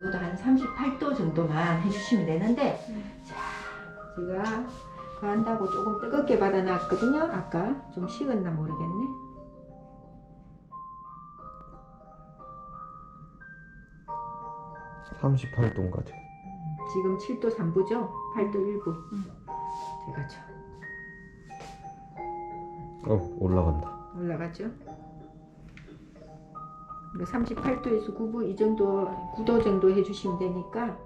이것도 한 38도 정도만 해주시면 되는데 자 제가 그거 한다고 조금 뜨겁게 받아놨거든요. 아까 좀 식었나 모르겠네. 삼십팔 도까지 지금 7도 3부죠? 8도 1부. 음. 제가 저어 올라간다. 올라가죠 38도에서 9부 이 정도 9도 정도 해주시면 되니까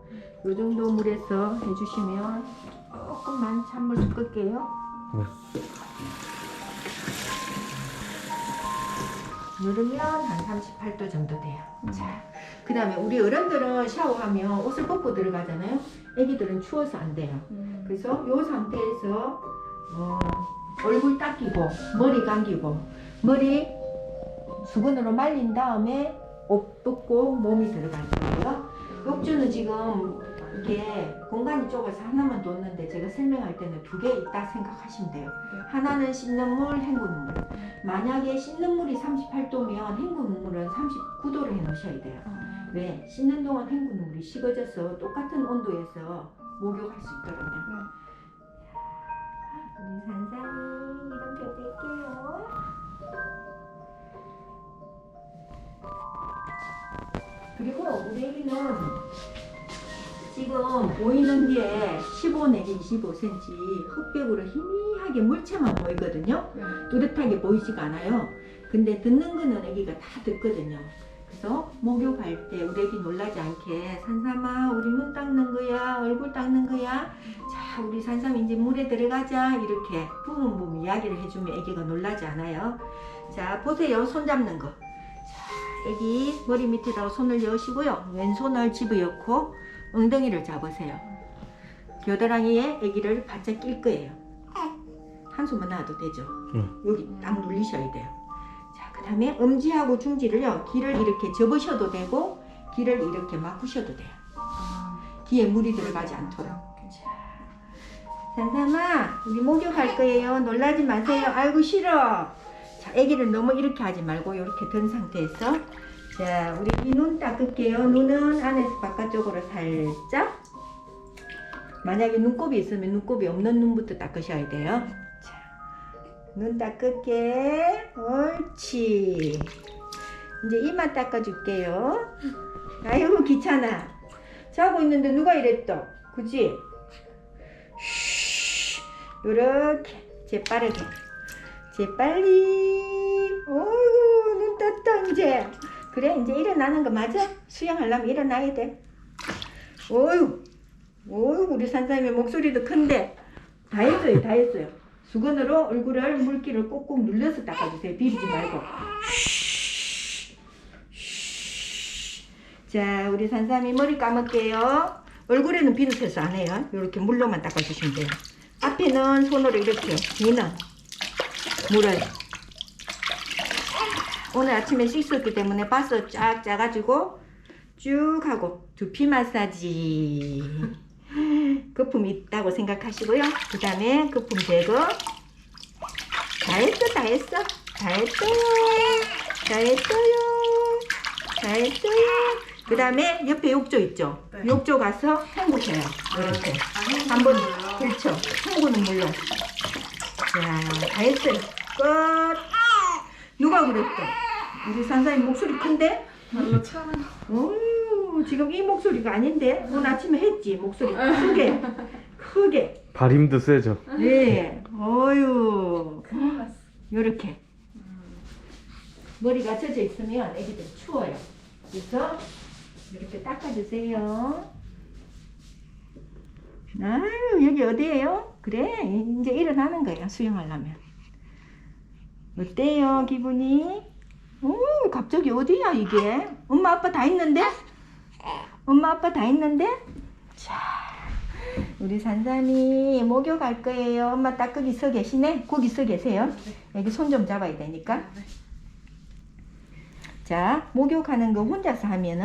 이 정도 물에서 해주시면 조금만 찬물 섞을게요 네. 누르면 한 38도 정도 돼요. 자, 그 다음에 우리 어른들은 샤워하면 옷을 벗고 들어가잖아요. 애기들은 추워서 안 돼요. 음. 그래서 이 상태에서 어, 얼굴 닦이고 머리 감기고 머리 수건으로 말린 다음에 옷 벗고 몸이 들어갈 거고요. 욕조는 지금 이게 공간이 좁아서 하나만 뒀는데 제가 설명할 때는 두 개 있다 생각하시면 돼요. 하나는 씻는 물, 헹구는 물. 만약에 씻는 물이 38도면 헹구는 물은 39도로 해 놓으셔야 돼요. 아. 왜? 씻는 동안 헹구는 물이 식어져서 똑같은 온도에서 목욕할 수 있거든요. 그리고 우리 애기는 지금 보이는 게 15 내지 25cm 흑백으로 희미하게 물체만 보이거든요. 네. 뚜렷하게 보이지가 않아요. 근데 듣는 거는 애기가 다 듣거든요. 그래서 목욕할 때 우리 애기 놀라지 않게 산삼아 우리 눈 닦는 거야 얼굴 닦는 거야 자 우리 산삼 이제 물에 들어가자 이렇게 부분 부분 이야기를 해주면 애기가 놀라지 않아요. 자 보세요 손 잡는 거. 자 애기 머리 밑에다가 손을 여시고요 왼손을 집어넣고 엉덩이를 잡으세요. 겨드랑이에 애기를 바짝 낄 거예요. 한숨만 놔도 되죠. 응. 여기 딱 눌리셔야 돼요. 자, 그 다음에 엄지하고 중지를요, 귀를 이렇게 접으셔도 되고, 귀를 이렇게 막으셔도 돼요. 아. 귀에 물이 들어가지 않도록. 산삼아, 우리 목욕할 거예요. 놀라지 마세요. 아이고, 싫어. 자, 애기를 너무 이렇게 하지 말고, 이렇게 든 상태에서. 자, 우리 이 눈 닦을게요. 눈은 안에서 바깥쪽으로 살짝. 만약에 눈곱이 있으면 눈곱이 없는 눈부터 닦으셔야 돼요. 자, 눈 닦을게. 옳지. 이제 이마 닦아줄게요. 아이고, 귀찮아. 자고 있는데 누가 이랬어? 그지? 쉬, 요렇게 재빠르게 재빨리. 어이구 눈 떴다 이제. 그래 이제 일어나는 거 맞아? 수영하려면 일어나야 돼. 어휴 어휴 우리 산삼이 목소리도 큰데. 다 했어요 다 했어요. 수건으로 얼굴을 물기를 꼭꼭 눌러서 닦아주세요. 비비지 말고. 자 우리 산삼이 머리 감을게요. 얼굴에는 비누 세수 안 해요. 이렇게 물로만 닦아주시면 돼요. 앞에는 손으로 이렇게 위는 물을. 오늘 아침에 씻었기 때문에 바스 쫙 짜가지고 쭉 하고 두피 마사지. 거품 있다고 생각하시고요. 그 다음에 거품 제거 다 했어 다 했어. 다 했어요. 다 했어요. 다 했어요. 그 다음에 옆에 욕조 있죠? 네. 욕조 가서 헹구세요 이렇게. 아, 한번. 그렇죠 헹구는 물로 자다 했어요. 끝. 누가 그랬어 우리 산사님 목소리 큰데? 발로 차는 어휴 지금 이 목소리가 아닌데? 오늘 아침에 했지 목소리. 크게. 크게. 발 힘도 세죠. 네 어휴. 큰일 났어. 요렇게. 머리가 젖어 있으면 애기들 추워요. 그래서 이렇게 닦아주세요. 아유 여기 어디예요? 그래 이제 일어나는 거야 수영하려면 어때요 기분이? 오 갑자기 어디야 이게? 엄마 아빠 다 있는데? 엄마 아빠 다 있는데? 자 우리 산삼이 목욕할 거예요 엄마 딱 거기 서 계시네? 거기 서 계세요 여기 손 좀 잡아야 되니까 자 목욕하는 거 혼자서 하면은